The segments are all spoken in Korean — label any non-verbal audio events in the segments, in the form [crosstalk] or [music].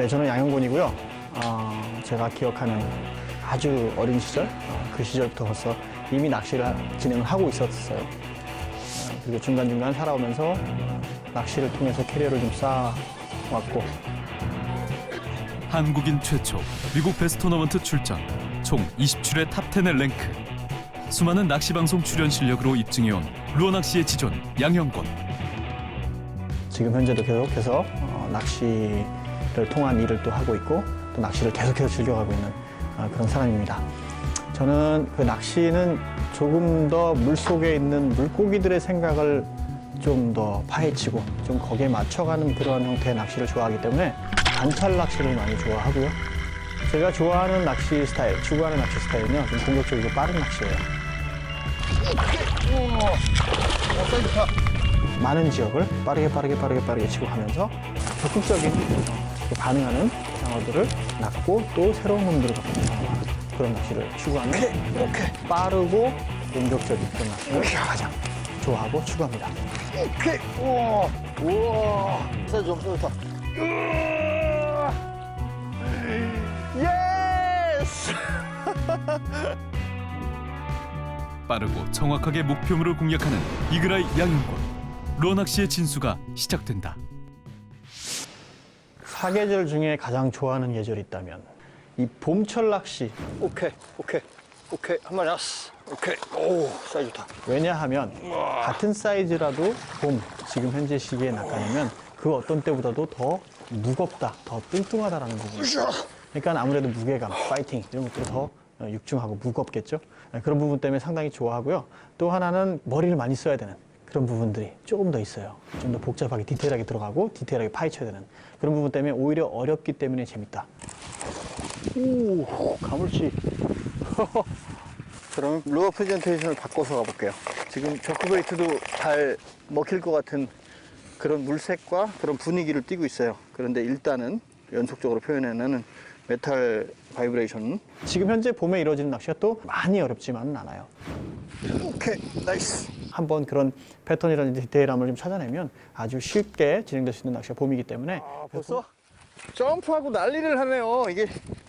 네, 저는 양형곤이고요. 어, 제가 기억하는 아주 어린 시절, 어, 그 시절부터 벌써 이미 낚시를 하- 진행을 하고 있었어요. 어, 그리고 중간중간 살아오면서 낚시를 통해서 캐리어를 좀 쌓아왔고, 한국인 최초 미국 베스트 토너먼트 출전 총 20출의 탑10의 랭크 수많은 낚시 방송 출연 실력으로 입증해온 루어 낚시의 지존 양형곤 지금 현재도 계속해서 어, 낚시를 통한 일을 또 하고 있고, 또 낚시를 계속해서 즐겨가고 있는 어, 그런 사람입니다. 저는 그 낚시는 조금 더 물속에 있는 물고기들의 생각을 좀 더 파헤치고 좀 거기에 맞춰가는 그런 형태의 낚시를 좋아하기 때문에 관찰 낚시를 많이 좋아하고요. 제가 좋아하는 낚시 스타일, 추구하는 낚시 스타일은요, 좀 공격적이고 빠른 낚시예요. 많은 지역을 빠르게 빠르게 빠르게 빠르게 치고 가면서 적극적인 어, 반응하는 상어들을 낚고 또 새로운 놈들을 갖고 나오는 그런 낚시를 추구하는 이렇게 빠르고 공격적인 그런 낚시를 가장 좋아하고 추구합니다. 오케이. 우와. 우와. 엄청 좋다. 예스! [laughs] 빠르고 정확하게 목표물을 공략하는 이그라이 양형곤 루어 낚시의 진수가 시작된다 사계절 중에 가장 좋아하는 계절이 있다면 이 봄철 낚시 오케이. 오케이. 오케이. 한 마리 왔어. 오케이. 오, 사이즈 좋다. 왜냐하면 같은 사이즈라도 봄 지금 현재 시기에 낚아내면 그 어떤 때보다도 더 무겁다, 더 뚱뚱하다라는 부분. 그러니까 아무래도 무게감, 파이팅 이런 것들이 더 어, 육중하고 무겁겠죠. 네, 그런 부분 때문에 상당히 좋아하고요. 또 하나는 머리를 많이 써야 되는 그런 부분들이 조금 더 있어요. 좀 더 복잡하게 디테일하게 들어가고 디테일하게 파헤쳐야 되는 그런 부분 때문에 오히려 어렵기 때문에 재밌다. 오, 가물치. [laughs] 그럼 루어 프레젠테이션을 바꿔서 가볼게요. 지금 저크베이트도 잘 먹힐 것 같은 그런 물색과 그런 분위기를 띠고 있어요. 그런데 일단은 연속적으로 표현해내는 메탈 바이브레이션. 지금 현재 봄에 이루어지는 낚시가 또 많이 어렵지만은 않아요. 오케이, 나이스. 한번 그런 패턴이라든지 디테일함을 좀 찾아내면 아주 쉽게 진행될 수 있는 낚시가 봄이기 때문에 아, 벌써 점프하고 난리를 하네요. 이게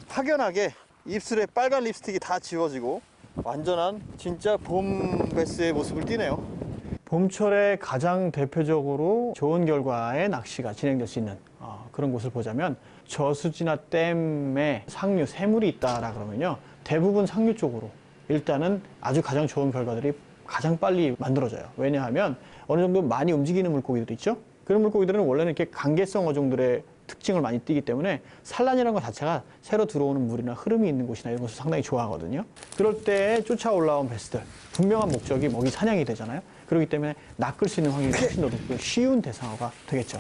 확연하게 입술에 빨간 립스틱이 다 지워지고 완전한 진짜 봄 베스의 모습을 띠네요. 봄철에 가장 대표적으로 좋은 결과의 낚시가 진행될 수 있는 어, 그런 곳을 보자면 저수지나 댐에 상류, 새물이 있다라 그러면요 대부분 상류 쪽으로 일단은 아주 가장 좋은 결과들이 가장 빨리 만들어져요. 왜냐하면 어느 정도 많이 움직이는 물고기들 있죠. 그런 물고기들은 원래는 이렇게 강계성 어종들의 특징을 많이 띠기 때문에 산란이라는 것 자체가 새로 들어오는 물이나 흐름이 있는 곳이나 이런 것을 상당히 좋아하거든요. 그럴 때 쫓아 올라온 베스들 분명한 목적이 먹이 사냥이 되잖아요. 그렇기 때문에 낚을 수 있는 확률이 훨씬 더 높고 쉬운 대상어가 되겠죠.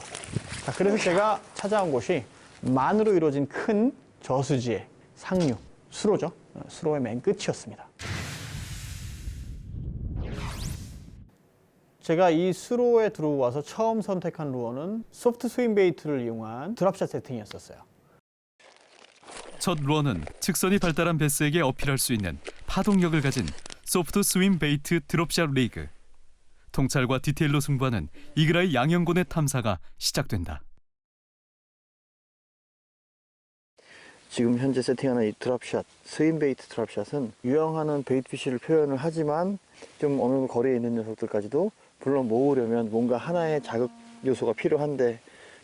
자, 그래서 제가 찾아온 곳이 만으로 이루어진 큰 저수지의 상류, 수로죠. 어, 수로의 맨 끝이었습니다. 제가 이 수로에 들어와서 처음 선택한 루어는 소프트 스윙 베이트를 이용한 드랍샷 세팅이었었어요. 첫 루어는 직선이 발달한 베스에게 어필할 수 있는 파동력을 가진 소프트 스윙 베이트 드롭샷 리그 통찰과 디테일로 승부하는 이그라이 양형곤의 탐사가 시작된다. 지금 현재 세팅하는 이 드랍샷, 스윙 베이트 드랍샷은 유영하는 베이트피쉬를 표현을 하지만 좀 어느 거리에 있는 녀석들까지도 물론 모으려면 뭔가 하나의 자극 요소가 필요한데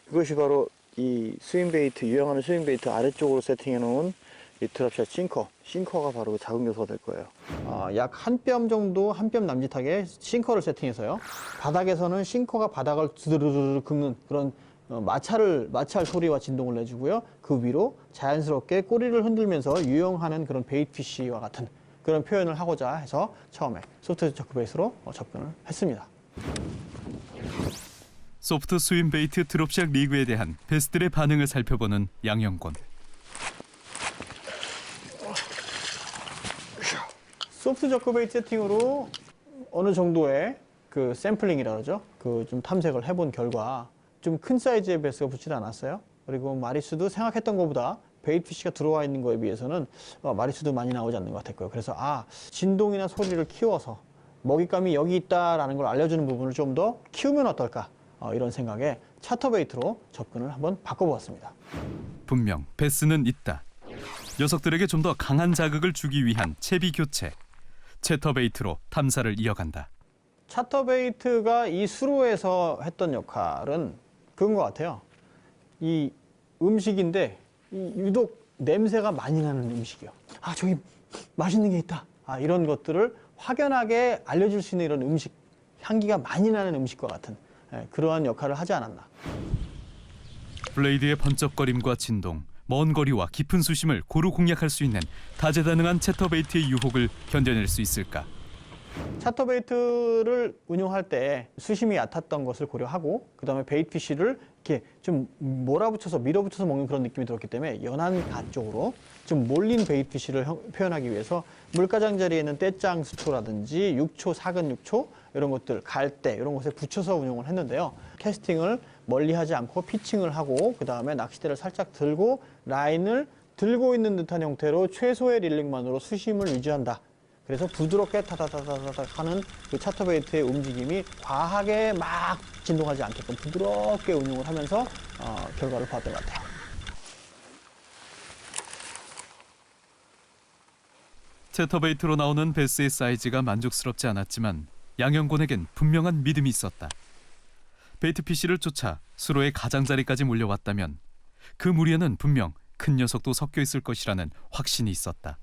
그것이 바로 이 스윙 베이트, 유영하는 스윙 베이트 아래쪽으로 세팅해 놓은 이 드랍샷 싱커, 싱커가 바로 그 자극 요소가 될 거예요. 어, 약한 뼘 정도 한 뼘 남짓하게 싱커를 세팅해서요. 바닥에서는 싱커가 바닥을 두드르르 긁는 그런 어, 마찰을 마찰 소리와 진동을 내주고요. 그 위로 자연스럽게 꼬리를 흔들면서 유영하는 그런 베이트피쉬와 같은 그런 표현을 하고자 해서 처음에 소프트 저크 베이스로 어, 접근을 했습니다. 소프트 스윙 베이트 드롭샷 리그에 대한 베스들의 반응을 살펴보는 양형곤 소프트 저크 베이트 세팅으로 어느 정도의 그 샘플링이라 그러죠. 그 좀 탐색을 해본 결과 좀 큰 사이즈의 베스가 붙지 않았어요. 그리고 마리수도 생각했던 것보다 베이트 피쉬가 들어와 있는 거에 비해서는 어, 마리수도 많이 나오지 않는 것 같았고요. 그래서 아 진동이나 소리를 키워서 먹잇감이 여기 있다라는 걸 알려주는 부분을 좀 더 키우면 어떨까 어, 이런 생각에 차터 베이트로 접근을 한번 바꿔보았습니다. 분명 베스는 있다. 녀석들에게 좀 더 강한 자극을 주기 위한 채비 교체. 채터베이트로 탐사를 이어간다. 차터베이트가 이 수로에서 했던 역할은 그런 것 같아요. 이 음식인데 이 유독 냄새가 많이 나는 음식이요. 아 저기 맛있는 게 있다. 아 이런 것들을 확연하게 알려줄 수 있는 이런 음식 향기가 많이 나는 음식과 같은 예, 그러한 역할을 하지 않았나. 블레이드의 번쩍거림과 진동, 먼 거리와 깊은 수심을 고루 공략할 수 있는 다재다능한 채터베이트의 유혹을 견뎌낼 수 있을까? 차터베이트를 운용할 때 수심이 얕았던 것을 고려하고 그다음에 베이트피쉬를 이렇게 좀 몰아붙여서 밀어붙여서 먹는 그런 느낌이 들었기 때문에 연한 가 쪽으로 좀 몰린 베이트피쉬를 형- 표현하기 위해서 물가장 자리에 있는 떼짱 수초라든지 육초, 사근 육초 이런 것들 갈대 이런 곳에 붙여서 운용을 했는데요. 캐스팅을 멀리하지 않고 피칭을 하고 그 다음에 낚싯대를 살짝 들고 라인을 들고 있는 듯한 형태로 최소의 릴링만으로 수심을 유지한다. 그래서 부드럽게 타다다다다닥 하는 그 차터베이트의 움직임이 과하게 막 진동하지 않게끔 부드럽게 운용을 하면서 어, 결과를 봤던 것 같아요. 채터베이트로 나오는 베스의 사이즈가 만족스럽지 않았지만 양형곤에겐 분명한 믿음이 있었다. 베이트피쉬를 쫓아 수로의 가장자리까지 몰려왔다면 그 무리에는 분명 큰 녀석도 섞여 있을 것이라는 확신이 있었다.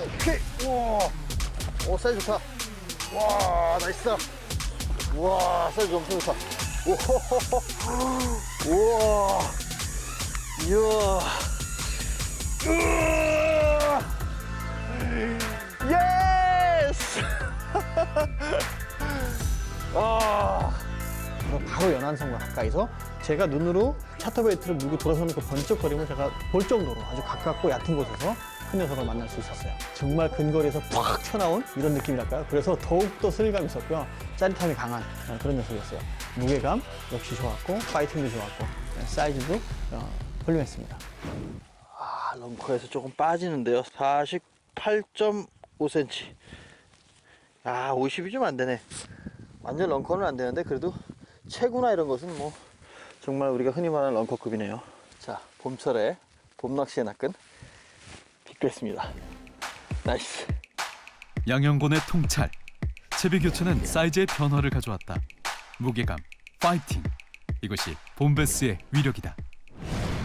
오케이. 우와. 오, 사이즈 좋다. 와, 나이스. 우와, 사이즈 엄청 좋다. 오호호호. 우와. 이야. 예스! [laughs] 아. 그럼 바로 연안선과 가까이서 제가 눈으로 차터베이트를 물고 돌아서는 그 번쩍거림을 제가 볼 정도로 아주 가깝고 얕은 곳에서 큰 녀석을 만날 수 있었어요. 정말 근거리에서 팍 튀어나온 이런 느낌이랄까요? 그래서 더욱더 스릴감이 있었고요. 짜릿함이 강한 어, 그런 녀석이었어요. 무게감 역시 좋았고, 파이팅도 좋았고, 네, 사이즈도 어, 훌륭했습니다. 아, 런커에서 조금 빠지는데요. 48.5cm. 아, 50이 좀 안 되네. 완전 런커는 안 되는데 그래도 체구나 이런 것은 뭐 정말 우리가 흔히 말하는 런커급이네요. 자, 봄철에 봄 낚시에 낚은 빅베스입니다. 나이스. 양형곤의 통찰, 채비 교체는 사이즈의 변화를 가져왔다. 무게감, 파이팅. 이것이 봄베스의 위력이다.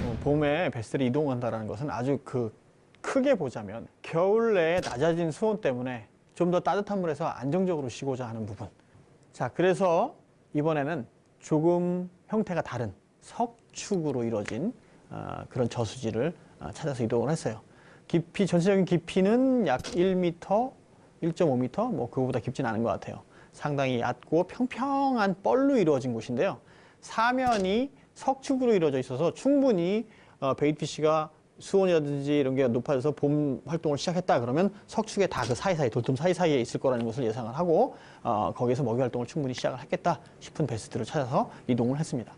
어, 봄에 베스를 이동한다는 것은 아주 그 크게 보자면 겨울 내에 낮아진 수온 때문에 좀 더 따뜻한 물에서 안정적으로 쉬고자 하는 부분. 자, 그래서 이번에는 조금 형태가 다른 석축으로 이루어진 어, 그런 저수지를 어, 찾아서 이동을 했어요. 깊이 전체적인 깊이는 약 1m, 1.5m, 뭐 그거보다 깊진 않은 것 같아요. 상당히 얕고 평평한 뻘로 이루어진 곳인데요. 사면이 석축으로 이루어져 있어서 충분히 어, 베이트피쉬가 수온이라든지 이런 게 높아져서 봄 활동을 시작했다 그러면 석축의 다그 사이사이 돌틈 사이사이에 있을 거라는 것을 예상을 하고 어, 거기에서 먹이 활동을 충분히 시작을 했겠다 싶은 베스트를 찾아서 이동을 했습니다.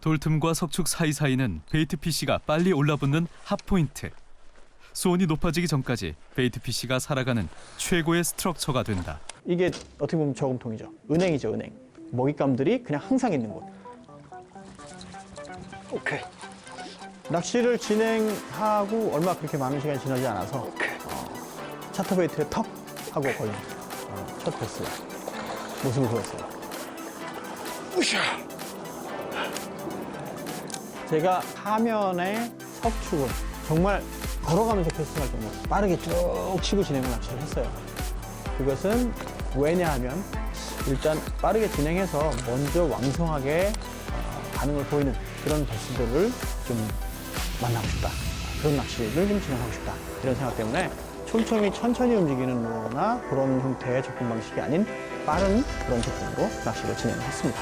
돌틈과 석축 사이사이는 베이트피쉬가 빨리 올라붙는 핫포인트. 수온이 높아지기 전까지 베이트피쉬가 살아가는 최고의 스트럭처가 된다. 이게 어떻게 보면 저금통이죠. 은행이죠, 은행. 먹잇감들이 그냥 항상 있는 곳. 오케이. 낚시를 진행하고 얼마 그렇게 많은 시간이 지나지 않아서 어, 차터베이트에 턱 하고 걸린 어, 첫 베스 모습을 보였어요. 우샤. 제가 하면의 석축을 정말 걸어가면서 캐스팅할 정도로 빠르게 쭉 치고 진행을 낚시를 했어요. 그것은 왜냐하면 일단 빠르게 진행해서 먼저 왕성하게 어, 반응을 보이는 그런 베스들을 좀 만나고 싶다. 그런 낚시를 좀 진행하고 싶다. 이런 생각 때문에 촘촘히 천천히 움직이는 거나 그런 형태의 접근 방식이 아닌 빠른 그런 접근으로 낚시를 진행했습니다.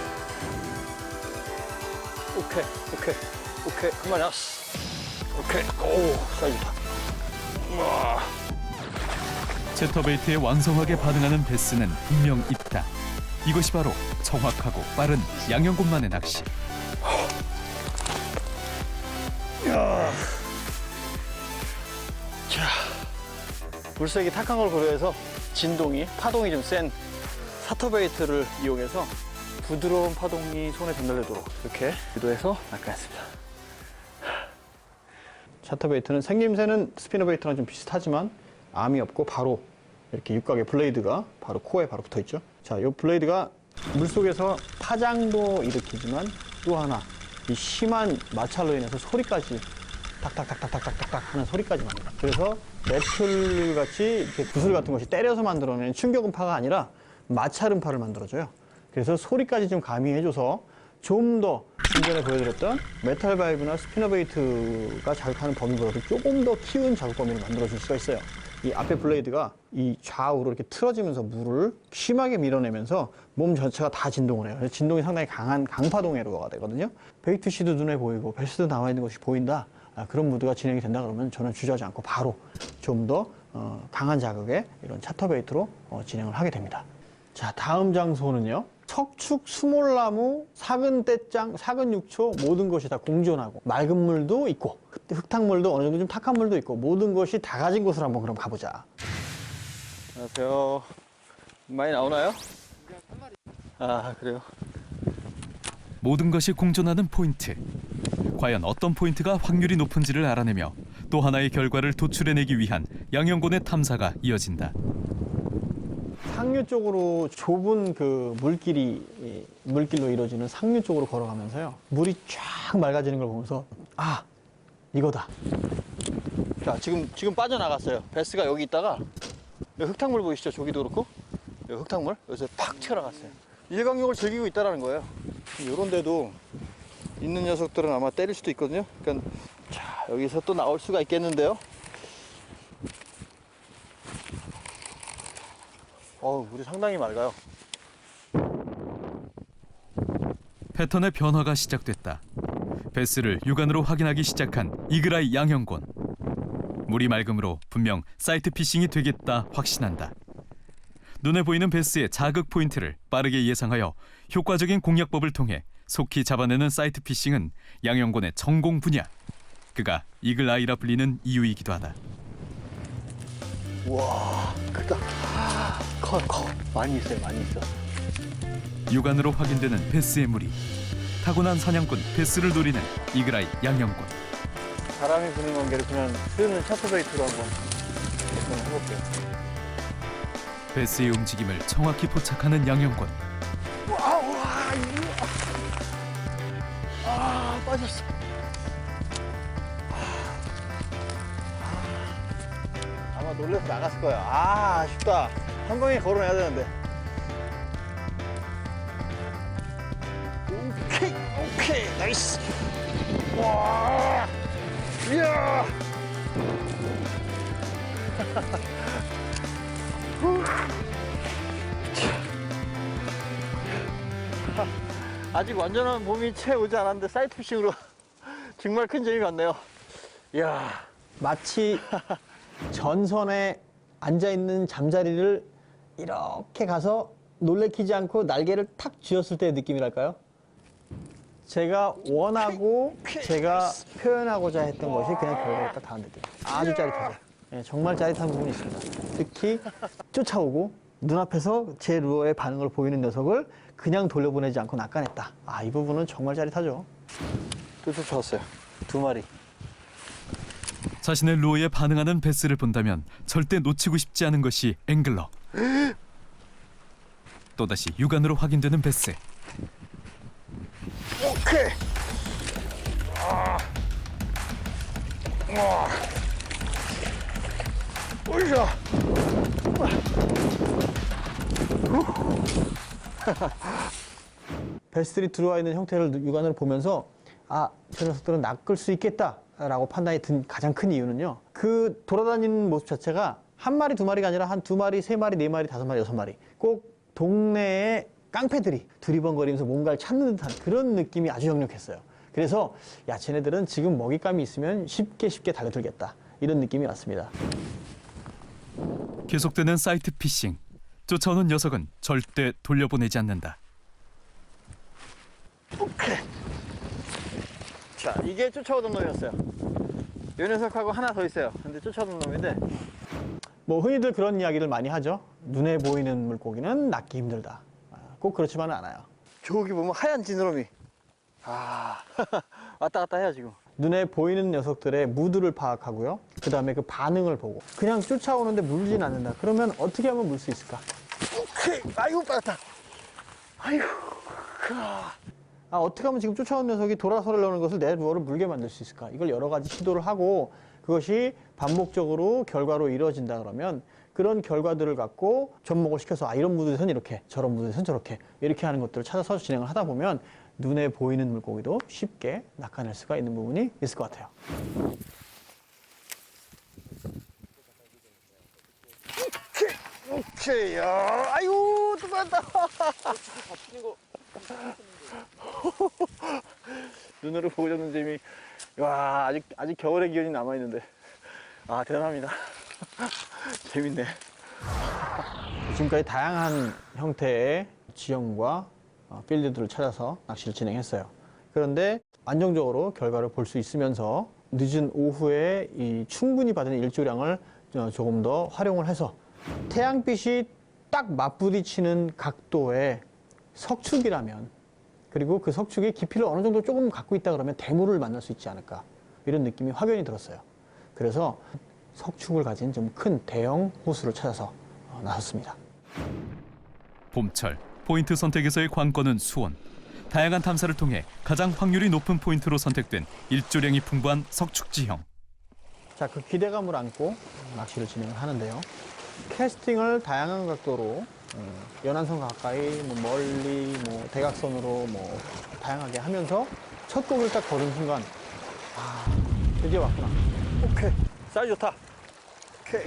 오케이. 오케이. 오케이. 그만 왔어. 오케이. 오, 사이즈 좋다. 우와. 채터베이트에 왕성하게 반응하는 베스는 분명 있다. 이것이 바로 정확하고 빠른 양형곤만의 낚시. 물색이 탁한 걸 고려해서 진동이 파동이 좀 센 사터베이트를 이용해서 부드러운 파동이 손에 전달되도록 이렇게 유도해서 낚아냈습니다. 차터 베이트는 생김새는 스피너 베이트랑 좀 비슷하지만 암이 없고 바로 이렇게 육각의 블레이드가 바로 코에 바로 붙어 있죠. 자, 이 블레이드가 물속에서 파장도 일으키지만 또 하나 이 심한 마찰로 인해서 소리까지 탁탁탁탁탁탁탁 하는 소리까지 납니다. 그래서 메틀 같이 이렇게 구슬 같은 것이 때려서 만들어낸 충격음파가 아니라 마찰음파를 만들어줘요. 그래서 소리까지 좀 가미해줘서 좀더 중전에 보여드렸던 메탈 바이브나 스피너 베이트가 자극하는 범위보다도 조금 더 키운 자극 범위를 만들어줄 수가 있어요. 이 앞에 블레이드가 이 좌우로 이렇게 틀어지면서 물을 심하게 밀어내면서 몸 전체가 다 진동을 해요. 진동이 상당히 강한 강파동회로가 되거든요. 베이트 시도 눈에 보이고 벨스도 나와 있는 것이 보인다. 아, 그런 무드가 진행이 된다 그러면 저는 주저하지 않고 바로 좀더 어, 강한 자극의 이런 차터 베이트로 어, 진행을 하게 됩니다. 자, 다음 장소는요. 척축, 수몰나무, 사근 떼짱, 사근 육초 모든 것이 다 공존하고 맑은 물도 있고 흙- 흙탕물도 어느 정도 좀 탁한 물도 있고 모든 것이 다 가진 곳을 한번 그럼 가보자. 안녕하세요. 많이 나오나요? 아 그래요? 모든 것이 공존하는 포인트. 과연 어떤 포인트가 확률이 높은지를 알아내며 또 하나의 결과를 도출해내기 위한 양형곤의 탐사가 이어진다. 상류 쪽으로 좁은 그 물길이 이 물길로 이루어지는 상류 쪽으로 걸어가면서요. 물이 쫙 맑아지는 걸 보면서 아 이거다. 자 지금 지금 빠져나갔어요. 베스가 여기 있다가 여기 흙탕물 보이시죠? 저기도 그렇고 여기 흙탕물 여기서 팍 튀어나갔어요. 일광욕을 즐기고 있다라는 거예요. 이런 데도 있는 녀석들은 아마 때릴 수도 있거든요. 그러니까 자 여기서 또 나올 수가 있겠는데요. 어우 물이 상당히 맑아요. 패턴의 변화가 시작됐다. 베스를 육안으로 확인하기 시작한 이글아이 양형곤. 물이 맑음으로 분명 사이트 피싱이 되겠다 확신한다. 눈에 보이는 베스의 자극 포인트를 빠르게 예상하여 효과적인 공략법을 통해 속히 잡아내는 사이트 피싱은 양형곤의 전공 분야. 그가 이글 아이라 불리는 이유이기도 하다. 우와 크다. 커 커. 많이 있어요 많이 있어. 육안으로 확인되는 베스의 무리. 타고난 사냥꾼 베스를 노리는 이글아이 양형곤. 바람이 부는 관계를 그냥 흐르는 차트베이트로 한번 해볼게요. 베스의 움직임을 정확히 포착하는 양형곤. 와, 와, 이거. 아, 빠졌어. 아, 아마 놀래서 나갔을 거야. 아, 아쉽다. 한 방에 걸어내야 되는데. 오케이, 오케이, 나이스. 와, 이야. [laughs] 아직 완전한 몸이 채 오지 않았는데 사이트 피싱으로 [laughs] 정말 큰 재미 같네요. 이야, 마치 전선에 앉아 있는 잠자리를 이렇게 가서 놀래키지 않고 날개를 탁 쥐었을 때의 느낌이랄까요? 제가 원하고 제가 표현하고자 했던 것이 그냥 결과가 딱 닿은 느낌. 아주 짜릿하죠. 예, 정말 짜릿한 부분이 있습니다. 특히 쫓아오고 눈앞에서 제 루어의 반응을 보이는 녀석을 그냥 돌려보내지 않고 낚아냈다. 아, 이 부분은 정말 짜릿하죠. 또 쫓아왔어요. 두 마리. 자신의 루어에 반응하는 베스를 본다면 절대 놓치고 싶지 않은 것이 앵글러. 또다시 육안으로 확인되는 베스. 오케이. 아. 와. 오이샤. 베스들이 들어와 있는 형태를 육안으로 보면서 아, 저 녀석들은 낚을 수 있겠다라고 판단이 든 가장 큰 이유는요. 그 돌아다니는 모습 자체가 한 마리, 두 마리가 아니라 한 두 마리, 세 마리, 네 마리, 다섯 마리, 여섯 마리. 꼭 동네의 깡패들이 두리번거리면서 뭔가를 찾는 듯한 그런 느낌이 아주 역력했어요. 그래서 야, 쟤네들은 지금 먹잇감이 있으면 쉽게 쉽게 달려들겠다. 이런 느낌이 왔습니다. 계속되는 사이트 피싱. 쫓아오는 녀석은 절대 돌려보내지 않는다. 오케이. 자, 이게 쫓아오던 놈이었어요. 이 녀석하고 하나 더 있어요. 근데 쫓아오던 놈인데 뭐 흔히들 그런 이야기를 많이 하죠. 눈에 보이는 물고기는 낚기 힘들다. 아, 꼭 그렇지만은 않아요. 저기 보면 하얀 지느러미. 아, [laughs] 왔다 갔다 해요, 지금. 눈에 보이는 녀석들의 무드를 파악하고요. 그 다음에 그 반응을 보고 그냥 쫓아오는데 물진 않는다. 그러면 어떻게 하면 물 수 있을까? 오케이. 아이고, 빠졌다. 아이고. 아, 어떻게 하면 지금 쫓아오는 녀석이 돌아서를 넣는 것을 내 루어를 물게 만들 수 있을까? 이걸 여러 가지 시도를 하고 그것이 반복적으로 결과로 이루어진다 그러면 그런 결과들을 갖고 접목을 시켜서 아, 이런 무드에선 이렇게, 저런 무드에선 저렇게 이렇게 하는 것들을 찾아서 진행을 하다 보면 눈에 보이는 물고기도 쉽게 낚아낼 수가 있는 부분이 있을 것 같아요. 오케이. 야, 또 빠졌다. [laughs] 눈으로 보여주는 재미. 와, 아직, 아직 겨울의 기운이 남아 있는데. 아, 대단합니다. [laughs] 재밌네. 지금까지 다양한 형태의 지형과 어, 필드들을 찾아서 낚시를 진행했어요. 그런데 안정적으로 결과를 볼 수 있으면서 늦은 오후에 이 충분히 받은 일조량을 어, 조금 더 활용을 해서 태양빛이 딱 맞부딪히는 각도의 석축이라면 그리고 그 석축이 깊이를 어느 정도 조금 갖고 있다 그러면 대물을 만날 수 있지 않을까 이런 느낌이 확연히 들었어요. 그래서 석축을 가진 좀 큰 대형 호수를 찾아서 어, 나섰습니다. 봄철 포인트 선택에서의 관건은 수온. 다양한 탐사를 통해 가장 확률이 높은 포인트로 선택된 일조량이 풍부한 석축 지형. 자, 그 기대감을 안고 낚시를 진행을 하는데요. 캐스팅을 다양한 각도로 음, 연안선 가까이, 뭐 멀리, 뭐 대각선으로 뭐 다양하게 하면서 첫 곡을 딱 걸은 순간 아, 드디어 왔구나. 오케이. 사이즈 좋다. 오케이.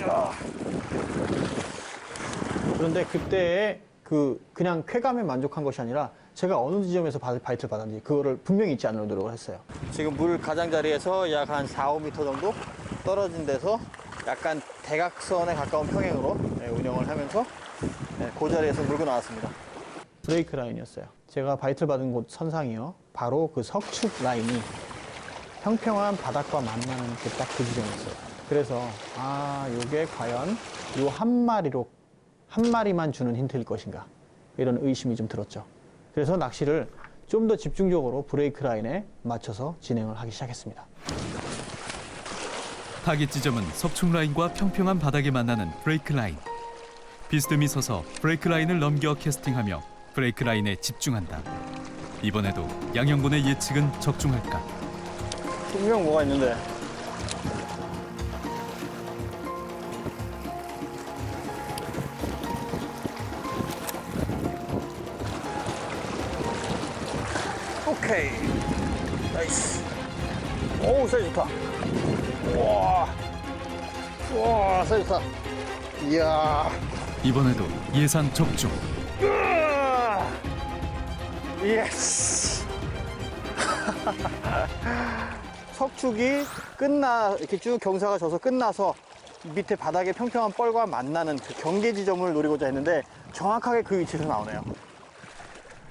이야. 그런데 그때의 그 그냥 쾌감에 만족한 것이 아니라 제가 어느 지점에서 바- 바이트를 받았는지 그거를 분명히 잊지 않으려 노력을 했어요. 지금 물 가장자리에서 약 한 4, 5m 정도 떨어진 데서 약간 대각선에 가까운 평행으로 네, 운영을 하면서 네, 그 자리에서 물고 나왔습니다. 브레이크 라인이었어요. 제가 바이트를 받은 곳 선상이요. 바로 그 석축 라인이 평평한 바닥과 만나는 그 딱그 지점이었어요. 그래서 아, 요게 과연 요한 마리로 한 마리만 주는 힌트일 것인가 이런 의심이 좀 들었죠. 그래서 낚시를 좀 더 집중적으로 브레이크 라인에 맞춰서 진행을 하기 시작했습니다. 타깃 지점은 석축 라인과 평평한 바닥에 만나는 브레이크 라인. 비스듬히 서서 브레이크 라인을 넘겨 캐스팅하며 브레이크 라인에 집중한다. 이번에도 양형군의 예측은 적중할까? 분명 뭐가 있는데. 오케이. 나이스. 오, 사이즈 좋다. 우와. 우와, 사이즈 좋다. 이야. 이번에도 예상 적중. 예스. [laughs] 석축이 끝나 이렇게 쭉 경사가 져서 끝나서 밑에 바닥에 평평한 뻘과 만나는 그 경계 지점을 노리고자 했는데 정확하게 그 위치에서 나오네요.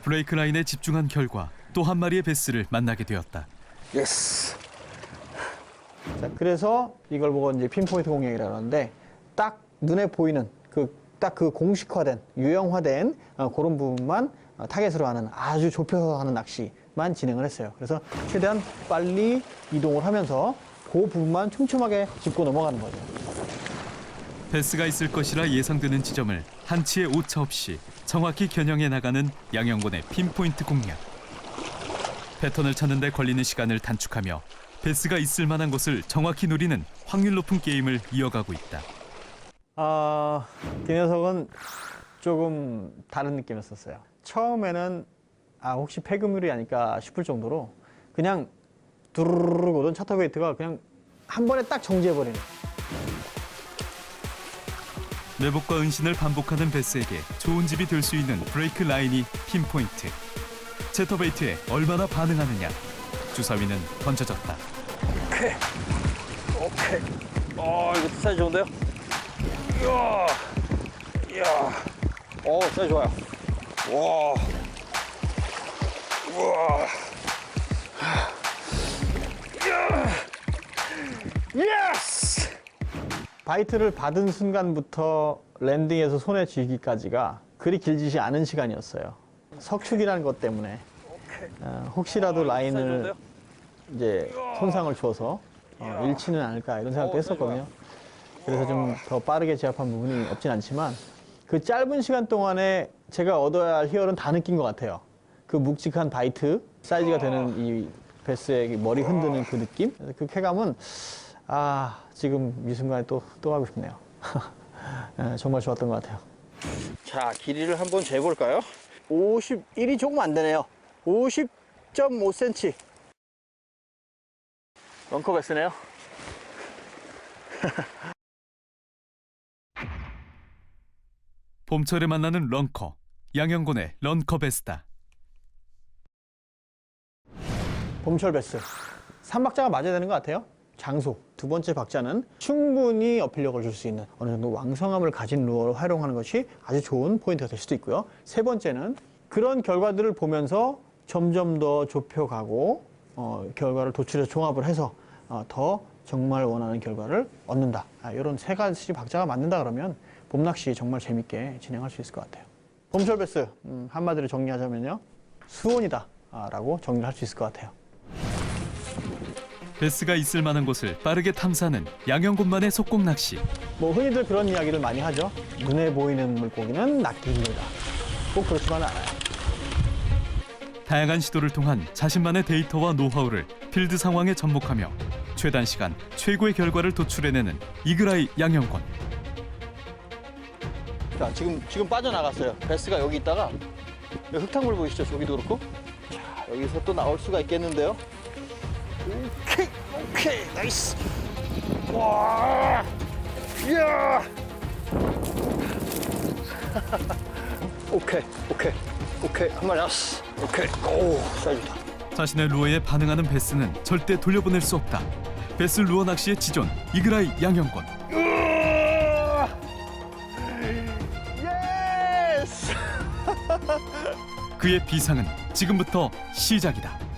브레이크 라인에 집중한 결과 또 한 마리의 베스를 만나게 되었다. 예스. 자, 그래서 이걸 보고 이제 핀포인트 공략이라고 하는데 딱 눈에 보이는 그 딱 그 공식화된 유형화된 어, 그런 부분만 어, 타겟으로 하는 아주 좁혀서 하는 낚시만 진행을 했어요. 그래서 최대한 빨리 이동을 하면서 그 부분만 촘촘하게 짚고 넘어가는 거죠. 베스가 있을 것이라 예상되는 지점을 한치의 오차 없이 정확히 겨냥해 나가는 양형군의 핀포인트 공략. 패턴을 찾는 데 걸리는 시간을 단축하며 베스가 있을 만한 곳을 정확히 노리는 확률 높은 게임을 이어가고 있다. 아, 그 녀석은 조금 다른 느낌이었었어요. 처음에는 아, 혹시 폐그물이 아닐까 싶을 정도로 그냥 두루룩 오던 차터베이트가 그냥 한 번에 딱 정지해버리는 매복과 은신을 반복하는 베스에게 좋은 집이 될 수 있는 브레이크 라인이 핀포인트. 채터베이트에 얼마나 반응하느냐. 주사위는 던져졌다. 오케이. 오케이. 어, 이거 사이즈 좋은데요? 이야. 이야. 오, 사이즈 좋아요. 와. 우와. 이야. 예스! 바이트를 받은 순간부터 랜딩에서 손에 쥐기까지가 그리 길지지 않은 시간이었어요. 석축이라는 것 때문에 어, 혹시라도 라인을 이제 손상을 줘서 어, 잃지는 않을까 이런 생각도 했었거든요. 그래서 좀 더 빠르게 제압한 부분이 없진 않지만 그 짧은 시간 동안에 제가 얻어야 할 희열은 다 느낀 것 같아요. 그 묵직한 바이트 사이즈가 되는 이 베스의 머리 흔드는 그 느낌, 그 쾌감은 아 지금 이 순간에 또 또 하고 싶네요. [laughs] 예, 정말 좋았던 것 같아요. 자 길이를 한번 재볼까요? 51이 조금 안 되네요. 50.5cm. 런커 베스네요. [laughs] 봄철에 만나는 런커 양영곤의 런커 베스다. 봄철 베스. 삼박자가 맞아야 되는 것 같아요. 장소. 두 번째 박자는 충분히 어필력을 줄 수 있는 어느 정도 왕성함을 가진 루어를 활용하는 것이 아주 좋은 포인트가 될 수도 있고요. 세 번째는 그런 결과들을 보면서 점점 더 좁혀가고 어, 결과를 도출해서 종합을 해서 어, 더 정말 원하는 결과를 얻는다. 아, 이런 세 가지 박자가 맞는다 그러면 봄낚시 정말 재밌게 진행할 수 있을 것 같아요. 봄철 베스 음, 한마디로 정리하자면요. 수온이다 아, 라고 정리를 할 수 있을 것 같아요. 베스가 있을 만한 곳을 빠르게 탐사하는 양영곤만의 속공 낚시. 뭐 흔히들 그런 이야기를 많이 하죠. 눈에 보이는 물고기는 낚기 힘들다. 꼭 그렇지만 않아요. 다양한 시도를 통한 자신만의 데이터와 노하우를 필드 상황에 접목하며 최단 시간 최고의 결과를 도출해내는 이그라이 양 자, 지금 지금 빠져나갔어요. 베스가 여기 있다가 여기 흙탕물 보이시죠? 저기도 그렇고. 자, 여기서 또 나올 수가 있겠는데요. 오케이, 오케이, 나이스. 와, 이야. [laughs] 오케이, 오케이, 오케이, 한 마리 나왔어. 오케이, 오, 사이즈 좋다. 자신의 루어에 반응하는 베스는 절대 돌려보낼 수 없다. 베스 루어 낚시의 지존 이그라이 양영곤. 그의 비상은 지금부터 시작이다.